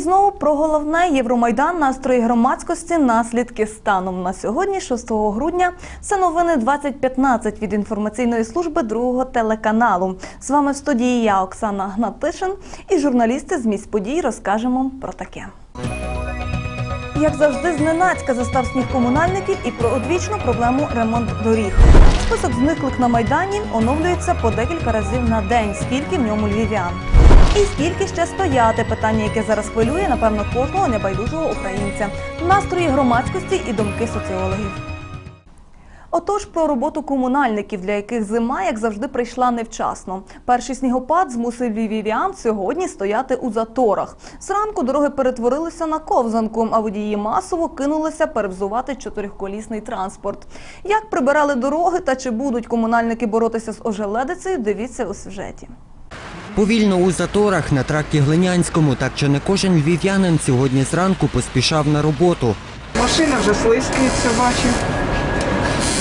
Знову про головне Євромайдан, настрої громадськості, наслідки станом на сьогодні, 6 грудня. Це новини 2015 від інформаційної служби другого телеканалу. З вами в студії я, Оксана Гнатишин, і журналісти з місць подій розкажемо про таке. Як завжди, зненацька застав сніг комунальників і про одвічну проблему ремонт доріг. Список зниклих на майдані оновлюється по декілька разів на день, скільки в ньому львів'ян. І скільки ще стояти питання, яке зараз хвилює, напевно, кожного небайдужого українця, настрої громадськості і думки соціологів. Отож, про роботу комунальників, для яких зима, як завжди, прийшла невчасно. Перший снігопад змусив львів'ян сьогодні стояти у заторах. Зранку дороги перетворилися на ковзанку, а водії масово кинулися перевзувати чотирьохколісний транспорт. Як прибирали дороги та чи будуть комунальники боротися з ожеледицею, дивіться у сюжеті. Повільно у заторах на тракті Глинянському, так чи не кожен львів'янин сьогодні зранку поспішав на роботу. Машина вже слизькається, бачу.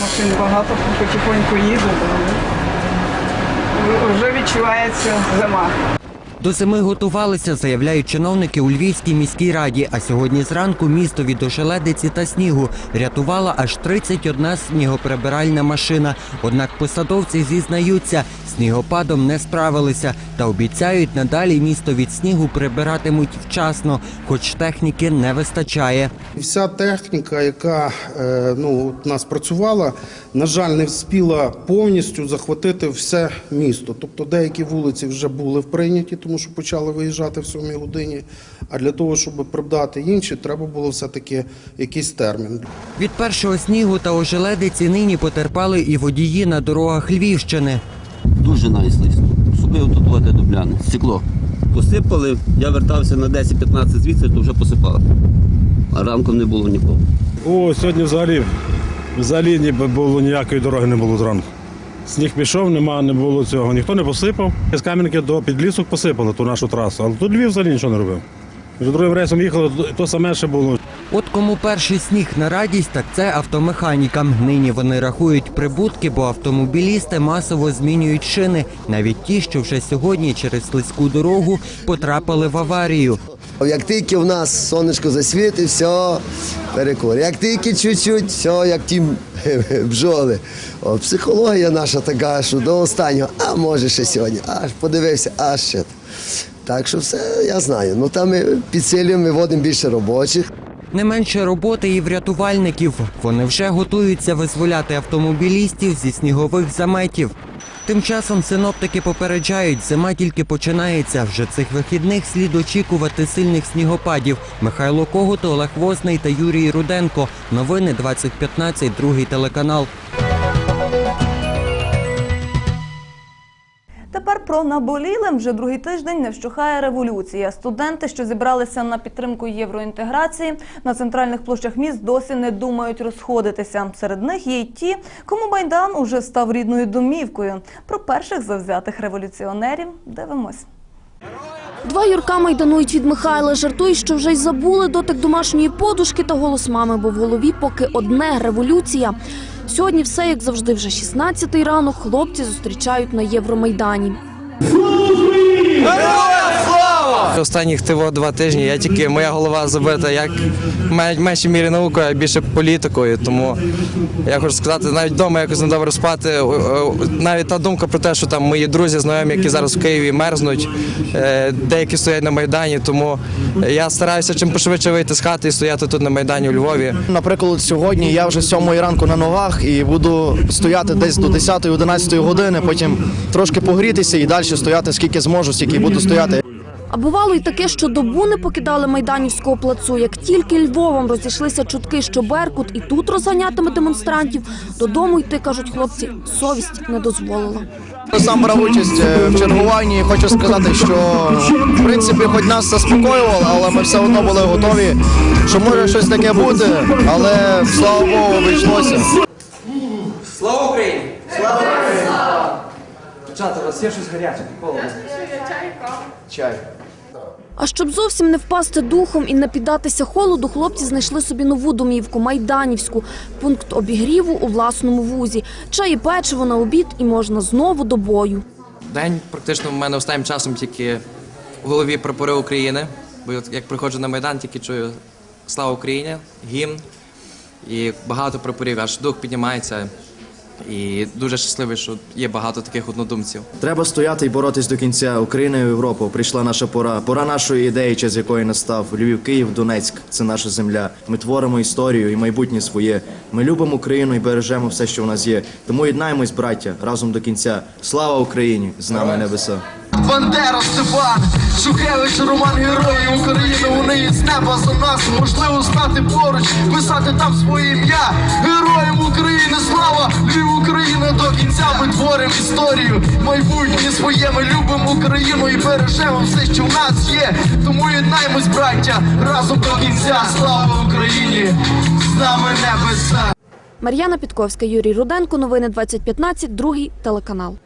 Машин багато, потихоньку їдуть. Вже відчувається зима. До зими готувалися, заявляють чиновники у Львівській міській раді. А сьогодні зранку місто від ошеледиці та снігу рятувала аж 31 снігоприбиральна машина. Однак посадовці зізнаються, снігопадом не справилися та обіцяють надалі місто від снігу прибиратимуть вчасно, хоч техніки не вистачає. Вся техніка, яка е, ну, у нас працювала, на жаль, не вспіла повністю захватити все місто. Тобто деякі вулиці вже були прийняті, тому що почали виїжджати в 7 годині. А для того, щоб прибрати інші, треба було все-таки якийсь термін. Від першого снігу та ожеледиці нині потерпали і водії на дорогах Львівщини. Дуже найслизько. Особливо тут воде дубляне. Стекло. Посипали, я вертався на 10-15 звідси, то вже посипали. А ранком не було нікого. О, сьогодні взагалі, взагалі ніби було ніякої дороги не було зранку. Сніг пішов, нема, не було цього. Ніхто не посипав. З Кам'янки до Підлісок посипали ту нашу трасу, але тут Львів взагалі нічого не робив. Вже другим рейсом їхали, то саме ще було. От кому перший сніг на радість, так це автомеханікам. Нині вони рахують прибутки, бо автомобілісти масово змінюють шини, навіть ті, що вже сьогодні через слизьку дорогу потрапили в аварію. Як тільки в нас сонечко засвітить, все, перекур. Як тільки чуть-чуть, все, як ті бджоли. О, психологія наша така, що до останнього, а може ще сьогодні, аж подивився, аж ще. Так що все я знаю. Ну там ми підсилюємо, ми вводимо більше робочих. Не менше роботи і в рятувальників. Вони вже готуються визволяти автомобілістів зі снігових заметів. Тим часом синоптики попереджають, зима тільки починається. Вже цих вихідних слід очікувати сильних снігопадів. Михайло Когут, Олег Возний та Юрій Руденко. Новини 2015, другий телеканал. Про наболіле вже другий тиждень не вщухає революція. Студенти, що зібралися на підтримку євроінтеграції на центральних площах міст, досі не думають розходитися. Серед них є й ті, кому майдан уже став рідною домівкою. Про перших завзятих революціонерів дивимось. Два Юрка майданують від Михайла. Жартують, що вже й забули дотик домашньої подушки та голос мами, бо в голові поки одне революція. Сьогодні все, як завжди, вже 16-й ранок. Хлопці зустрічають на Євромайдані. Fools me! Останніх тиво два тижні я тільки моя голова забита як в меншій мірі наукою, а більше політикою. Тому я хочу сказати, навіть вдома якось недобре спати. Е, е, Навіть та думка про те, що там мої друзі, знайомі, які зараз в Києві мерзнуть, е, деякі стоять на майдані. Тому я стараюся чим пошвидше вийти з хати і стояти тут на майдані у Львові. Наприклад, сьогодні я вже 7 ранку на ногах і буду стояти десь до 10-11 години, потім трошки погрітися і далі стояти скільки зможу, стільки буду стояти. А бувало й таке, що добу не покидали майданівського плацу. Як тільки Львовом розійшлися чутки, що Беркут і тут розганятиме демонстрантів, додому йти, кажуть хлопці, совість не дозволила. Сам брав участь е, в чергуванні. Хочу сказати, що в принципі, хоч нас заспокоювало, але ми все одно були готові, що може щось таке бути, але слава Богу, обійшлося. Слава Україні! Слава Україні! Дівчата, у вас є щось гаряче? Чай. А щоб зовсім не впасти духом і не піддатися холоду, хлопці знайшли собі нову домівку Майданівську, пункт обігріву у власному вузі. Чай і печиво на обід, і можна знову до бою. День практично в мене останнім часом тільки в голові прапори України. Бо як приходжу на Майдан, тільки чую слава Україні, гімн і багато прапорів, аж дух піднімається. І дуже щасливий, що є багато таких однодумців. Треба стояти і боротись до кінця. Україна і Європа. Прийшла наша пора. Пора нашої ідеї, час якої настав. Львів, Київ, Донецьк це наша земля. Ми творимо історію і майбутнє своє. Ми любимо Україну і бережемо все, що в нас є. Тому єднаємось, браття, разом до кінця. Слава Україні! З нами небеса. Бандера, Степан, Шухевич, Роман, герої України, вони із неба за нас, можливо стати поруч, писати там своє ім'я. Героям України, слава, Львів Україна до кінця. Ми творимо історію, майбутнє своє. Ми любимо Україну і бережемо все, що в нас є. Тому єднаємось, браття, разом до кінця. Слава Україні! З нами небеса! Мар'яна Підковська, Юрій Руденко. Новини 2015, другий телеканал.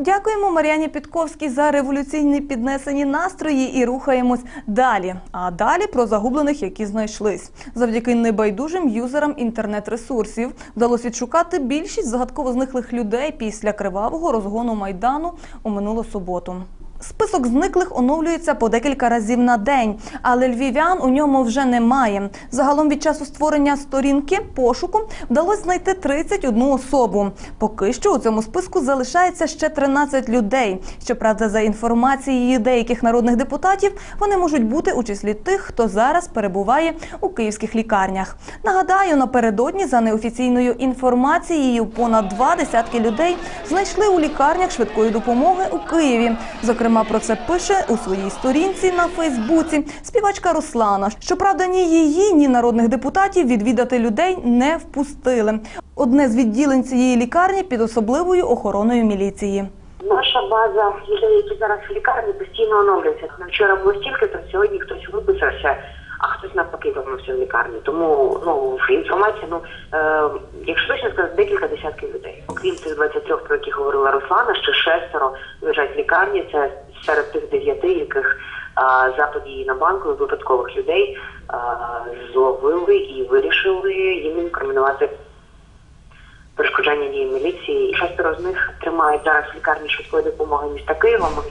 Дякуємо Мар'яні Підковській за революційні піднесені настрої і рухаємось далі. А далі про загублених, які знайшлись. Завдяки небайдужим юзерам інтернет-ресурсів вдалося відшукати більшість загадково зниклих людей після кривавого розгону майдану у минулу суботу. Список зниклих оновлюється по декілька разів на день, але львів'ян у ньому вже немає. Загалом від часу створення сторінки пошуку вдалося знайти 31 особу. Поки що у цьому списку залишається ще 13 людей. Щоправда, за інформацією деяких народних депутатів, вони можуть бути у числі тих, хто зараз перебуває у київських лікарнях. Нагадаю, напередодні за неофіційною інформацією понад два десятки людей знайшли у лікарнях швидкої допомоги у Києві. Зокрема, про це пише у своїй сторінці на Фейсбуці співачка Руслана. Щоправда, ні її, ні народних депутатів відвідати людей не впустили. Одне з відділень цієї лікарні під особливою охороною міліції. Наша база людей, які зараз в лікарні, постійно оновлюється. Вчора було стільки, то сьогодні хтось виписався, а хтось навпаки повернувся в лікарню. Тому ну інформація, ну е, якщо точно сказати, декілька десятків людей. Окрім цих 23, про яких говорила Руслана, ще шестеро лежать в лікарні. Це серед тих дев'яти, яких а, за на банку випадкових людей а, зловили і вирішили їм інкримінувати перешкоджання дії міліції. І шестеро з них тримають зараз в лікарні швидкої допомоги міста Києва. Ми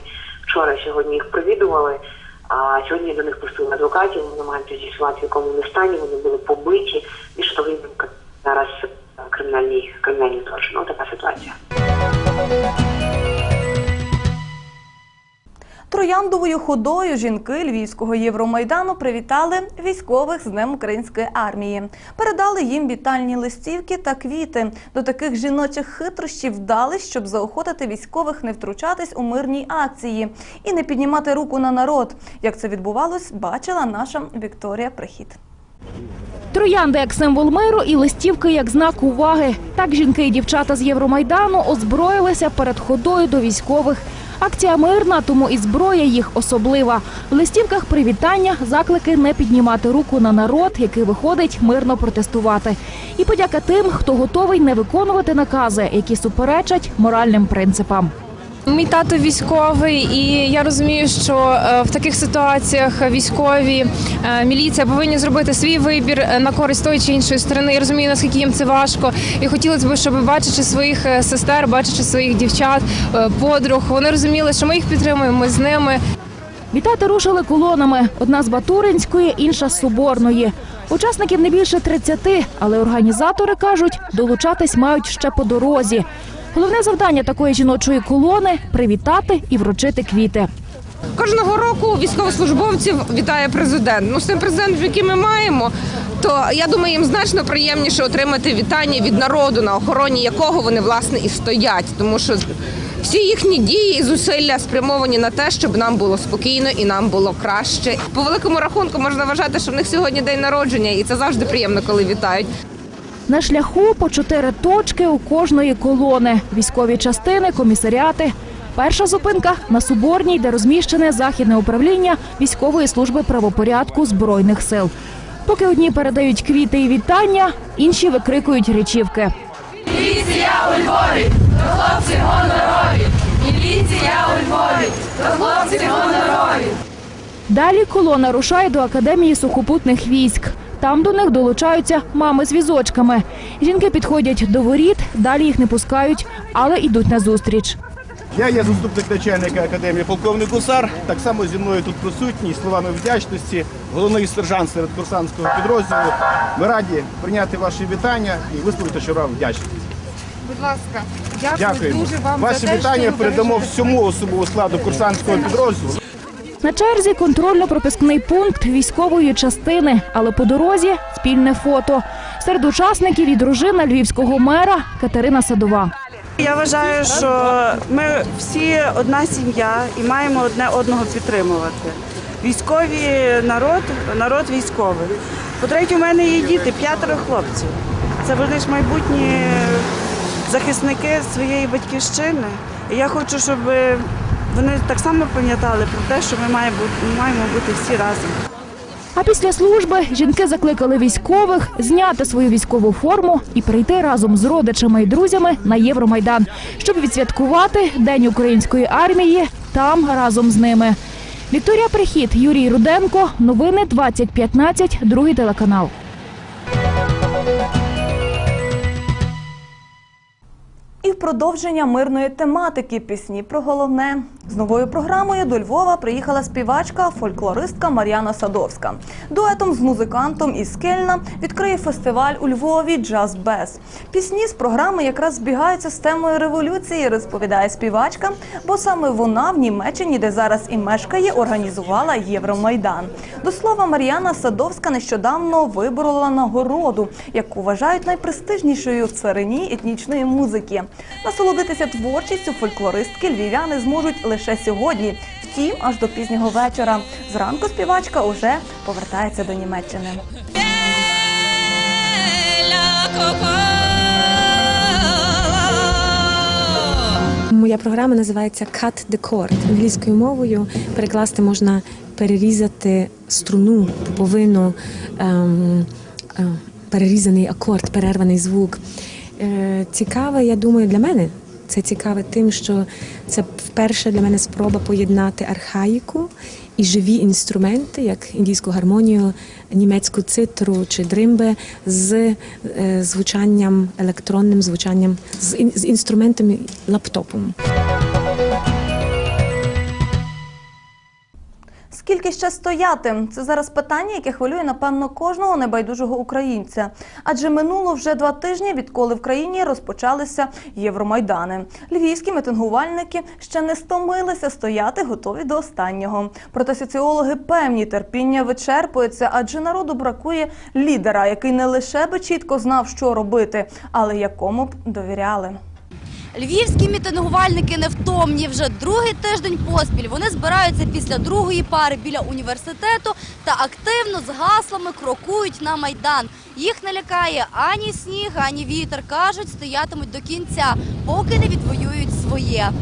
вчора сьогодні їх провідували. А сьогодні до них пустили адвокатів. Вони мають з'ясувати, в якому вони стані. Вони були побиті. і що їм зараз кримінальні кримінальні злочини. Ось така ситуація. Трояндовою ходою жінки Львівського Євромайдану привітали військових з Днем Української армії. Передали їм вітальні листівки та квіти. До таких жіночих хитрощів вдались, щоб заохотити військових не втручатись у мирній акції і не піднімати руку на народ. Як це відбувалось, бачила наша Вікторія Прихід. Троянди як символ миру і листівки як знак уваги. Так жінки і дівчата з Євромайдану озброїлися перед ходою до військових. Акція мирна, тому і зброя їх особлива. В листівках привітання, заклики не піднімати руку на народ, який виходить мирно протестувати. І подяка тим, хто готовий не виконувати накази, які суперечать моральним принципам. Мій тато військовий, і я розумію, що е, в таких ситуаціях військові е, міліція повинні зробити свій вибір е, на користь тої чи іншої сторони. Я розумію, наскільки їм це важко. І хотілося б, щоб бачачи своїх сестер, бачачи своїх дівчат, подруг, вони розуміли, що ми їх підтримуємо, ми з ними. Вітати рушили колонами. Одна з Батуринської, інша з Соборної. Учасників не більше 30, але організатори кажуть, долучатись мають ще по дорозі. Головне завдання такої жіночої колони привітати і вручити квіти. Кожного року військовослужбовців вітає президент. Ну з тим президентом, який ми маємо, то я думаю, їм значно приємніше отримати вітання від народу, на охороні якого вони власне і стоять, тому що всі їхні дії і зусилля спрямовані на те, щоб нам було спокійно і нам було краще. По великому рахунку можна вважати, що в них сьогодні день народження, і це завжди приємно, коли вітають. На шляху по чотири точки у кожної колони: військові частини, комісаріати. Перша зупинка на Соборній, де розміщене західне управління військової служби правопорядку збройних сил. Поки одні передають квіти і вітання, інші викрикують речівки. Міліція у Львові, то хлопці гонорові. Міліція у Львові, то хлопці гонорові. Далі колона рушає до академії сухопутних військ. Там до них долучаються мами з візочками. Жінки підходять до воріт, далі їх не пускають, але йдуть назустріч. Я є заступник начальника академії полковник Гусар. Так само зі мною тут присутній словами вдячності, головний сержант серед курсантського підрозділу. Ми раді прийняти ваші вітання і висловити щира вдячність. Будь ласка, дякую, Дякуємо. дуже вам Ваші за те, вітання що передамо всьому особовому складу курсантського підрозділу. На черзі контрольно-пропускний пункт військової частини, але по дорозі спільне фото. Серед учасників і дружина львівського мера Катерина Садова. Я вважаю, що ми всі одна сім'я і маємо одне одного підтримувати. Військові народ, народ військових. По-третє, у мене є діти, п'ятеро хлопців. Це вони ж майбутні захисники своєї батьківщини. І я хочу, щоб вони так само пам'ятали про те, що ми маємо бути, маємо бути всі разом. А після служби жінки закликали військових зняти свою військову форму і прийти разом з родичами і друзями на Євромайдан, щоб відсвяткувати День української армії там разом з ними. Вікторія Прихід, Юрій Руденко. Новини 2015, другий телеканал. Продовження мирної тематики пісні про головне з новою програмою до Львова приїхала співачка, фольклористка Мар'яна Садовська. Дуетом з музикантом із Кельна відкриє фестиваль у Львові Джаз Без. Пісні з програми якраз збігаються з темою революції, розповідає співачка, бо саме вона в Німеччині, де зараз і мешкає, організувала Євромайдан. До слова, Мар'яна Садовська нещодавно виборола нагороду, яку вважають найпрестижнішою в царині етнічної музики. Насолодитися творчістю фольклористки львів'яни зможуть лише сьогодні. Втім, аж до пізнього вечора. Зранку співачка уже повертається до Німеччини. Моя програма називається Cut the Chord. Англійською мовою перекласти можна перерізати струну, пуповину, ем, е, перерізаний акорд, перерваний звук. Е, цікаве, я думаю, для мене це цікаве тим, що це вперше для мене спроба поєднати архаїку і живі інструменти, як індійську гармонію, німецьку цитру чи дримбе з е, звучанням електронним звучанням з, ін- з інструментами лаптопом. Скільки ще стояти? Це зараз питання, яке хвилює напевно кожного небайдужого українця. Адже минуло вже два тижні, відколи в країні розпочалися Євромайдани. Львівські мітингувальники ще не стомилися стояти, готові до останнього. Проте соціологи певні терпіння вичерпується, адже народу бракує лідера, який не лише би чітко знав, що робити, але якому б довіряли. Львівські мітингувальники невтомні вже другий тиждень поспіль. Вони збираються після другої пари біля університету та активно з гаслами крокують на майдан. Їх не лякає ані сніг, ані вітер. кажуть, стоятимуть до кінця, поки не відвоюють своє.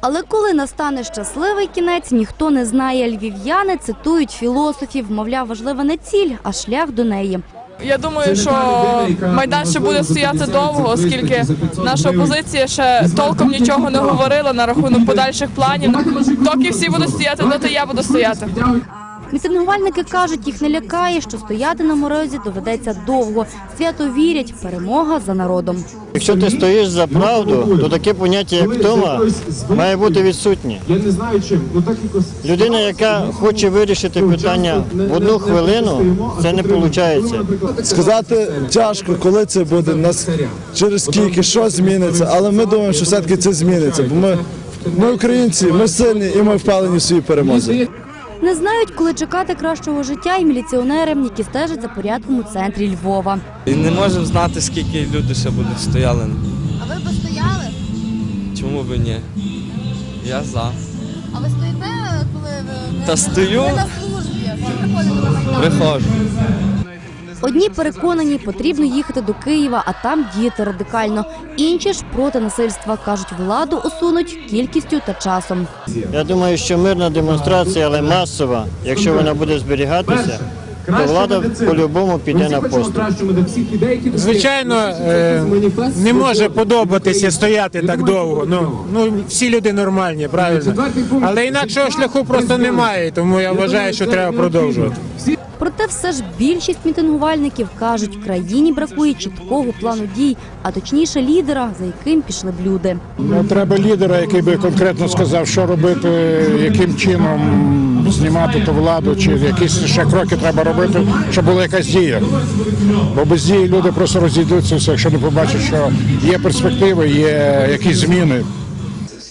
Але коли настане щасливий кінець, ніхто не знає. Львів'яни цитують філософів. Мовляв, важлива не ціль, а шлях до неї. Я думаю, що майдан ще буде стояти довго, оскільки наша опозиція ще толком нічого не говорила на рахунок подальших планів. Доки всі будуть стояти, доти я буду стояти. Мітингувальники кажуть, їх не лякає, що стояти на морозі доведеться довго. Свято вірять, перемога за народом. Якщо ти стоїш за правду, то таке поняття, як втома, має бути відсутнє. Людина, яка хоче вирішити питання в одну хвилину, це не виходить. Сказати тяжко, коли це буде, нас через скільки, що зміниться, але ми думаємо, що все-таки це зміниться, бо ми, ми українці, ми сильні і ми впевнені в своїй перемозі. Не знають, коли чекати кращого життя і міліціонерам, які стежать за порядком у центрі Львова. І не можемо знати, скільки люди ще будуть стояли. А ви б стояли? Чому б ні? Я за. А ви стоїте, коли ви Та стою. на службі? Приходите на майдан? Виходжу. Одні переконані, потрібно їхати до Києва, а там діяти радикально. Інші ж проти насильства кажуть, владу усунуть кількістю та часом. Я думаю, що мирна демонстрація, але масова, якщо вона буде зберігатися, то влада по-любому піде на поступ. Звичайно, е, не може подобатися стояти так довго. Ну, ну всі люди нормальні, правильно. Але інакшого шляху просто немає, тому я вважаю, що треба продовжувати. Проте все ж більшість мітингувальників кажуть, в країні бракує чіткого плану дій, а точніше лідера, за яким пішли б люди. Ну, треба лідера, який би конкретно сказав, що робити, яким чином знімати ту владу, чи якісь ще кроки треба робити, щоб була якась дія. Бо без дії люди просто розійдуться, якщо не побачать, що є перспективи, є якісь зміни.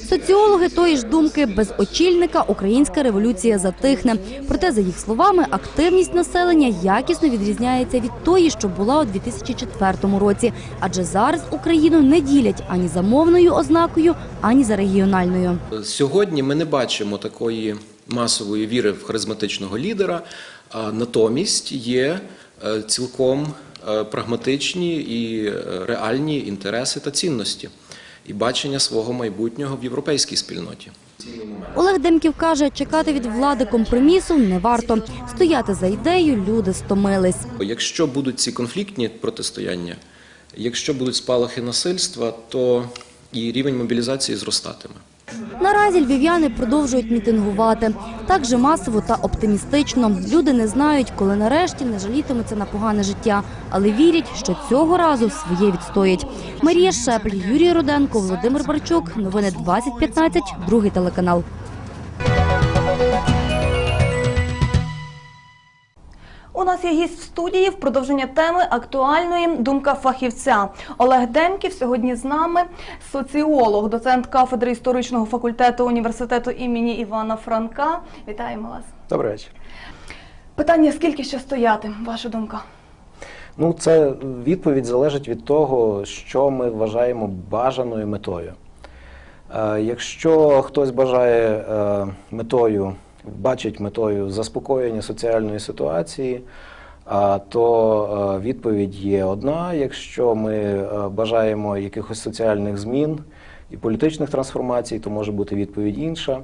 Соціологи тої ж думки, без очільника українська революція затихне. Проте, за їх словами, активність населення якісно відрізняється від тої, що була у 2004 році. Адже зараз Україну не ділять ані за мовною ознакою, ані за регіональною. Сьогодні ми не бачимо такої масової віри в харизматичного лідера, натомість є е, цілком е, прагматичні і е, реальні інтереси та цінності і бачення свого майбутнього в європейській спільноті. Олег Демків каже, чекати від влади компромісу не варто. Стояти за ідею люди стомились. Якщо будуть ці конфліктні протистояння, якщо будуть спалахи насильства, то і рівень мобілізації зростатиме. Наразі львів'яни продовжують мітингувати. Так же масово та оптимістично. Люди не знають, коли нарешті не жалітимуться на погане життя, але вірять, що цього разу своє відстоять. Марія Шепель, Юрій Руденко, Володимир Барчук. Новини 2015, другий телеканал. У нас є гість в студії в продовження теми актуальної думка фахівця. Олег Демків сьогодні з нами, соціолог, доцент кафедри історичного факультету університету імені Івана Франка. Вітаємо вас. Добрий вечір. Питання: скільки ще стояти? Ваша думка? Ну, це відповідь залежить від того, що ми вважаємо бажаною метою. Е, Якщо хтось бажає е, метою, бачить метою заспокоєння соціальної ситуації, то е, відповідь є одна. Якщо ми е, бажаємо якихось соціальних змін і політичних трансформацій, то може бути відповідь інша.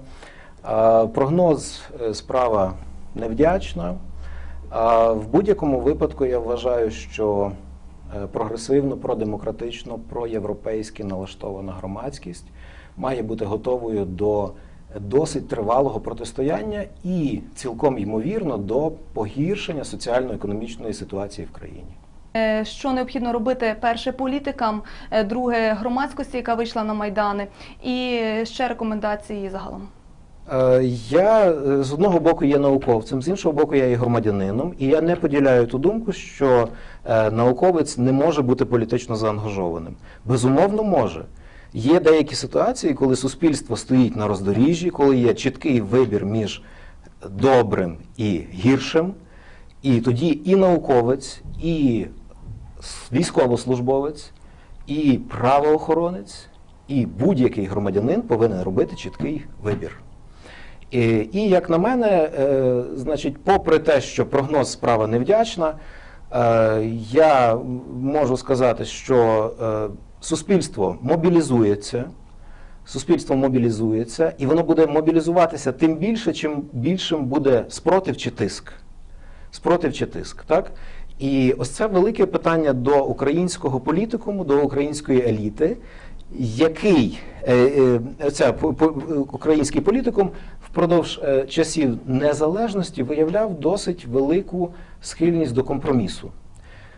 Прогноз е, справа невдячна. В будь-якому випадку я вважаю, що прогресивно, продемократично, проєвропейськи налаштована громадськість має бути готовою до досить тривалого протистояння і цілком ймовірно до погіршення соціально-економічної ситуації в країні. Е, Що необхідно робити перше політикам, е, друге громадськості, яка вийшла на майдани, і ще рекомендації загалом. Е, Я з одного боку є науковцем, з іншого боку, я є громадянином, і я не поділяю ту думку, що науковець не може бути політично заангажованим. Безумовно, може. Є деякі ситуації, коли суспільство стоїть на роздоріжжі, коли є чіткий вибір між добрим і гіршим, і тоді і науковець, і військовослужбовець, і правоохоронець, і будь-який громадянин повинен робити чіткий вибір. І, і як на мене, е, значить, попри те, що прогноз справа невдячна, е, я можу сказати, що е, суспільство мобілізується. Суспільство мобілізується, і воно буде мобілізуватися тим більше, чим більшим буде спротив чи тиск. Спротив чи тиск, так? І ось це велике питання до українського політикуму, до української еліти, який е, е, по- український політикум впродовж е, часів незалежності виявляв досить велику схильність до компромісу,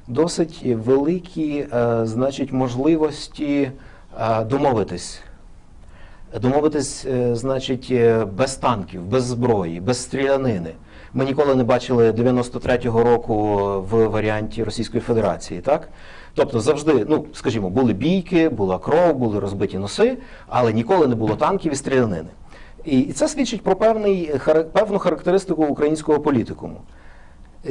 досить великі, е, значить, можливості е, домовитись. Домовитись, е, значить, без танків, без зброї, без стрілянини. Ми ніколи не бачили 93-го року в варіанті Російської Федерації, так? Тобто завжди, ну скажімо, були бійки, була кров, були розбиті носи, але ніколи не було танків і стрілянини. І це свідчить про певний, певну характеристику українського політикуму.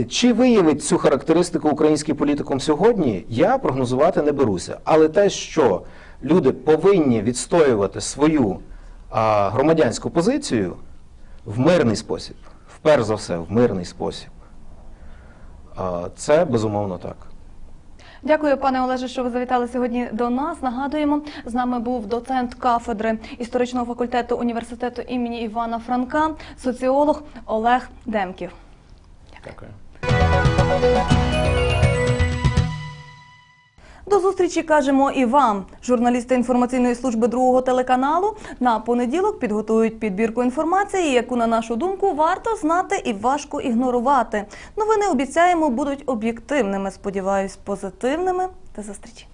Чи виявить цю характеристику український політикум сьогодні, я прогнозувати не беруся. Але те, що люди повинні відстоювати свою а, громадянську позицію в мирний спосіб, вперше за все, в мирний спосіб, а, це безумовно так. Дякую, пане Олеже, що ви завітали сьогодні до нас. Нагадуємо, з нами був доцент кафедри історичного факультету університету імені Івана Франка, соціолог Олег Демків. Дякую. До зустрічі кажемо і вам. Журналісти інформаційної служби другого телеканалу на понеділок підготують підбірку інформації, яку, на нашу думку, варто знати і важко ігнорувати. Новини обіцяємо будуть об'єктивними. Сподіваюсь, позитивними. До зустрічі.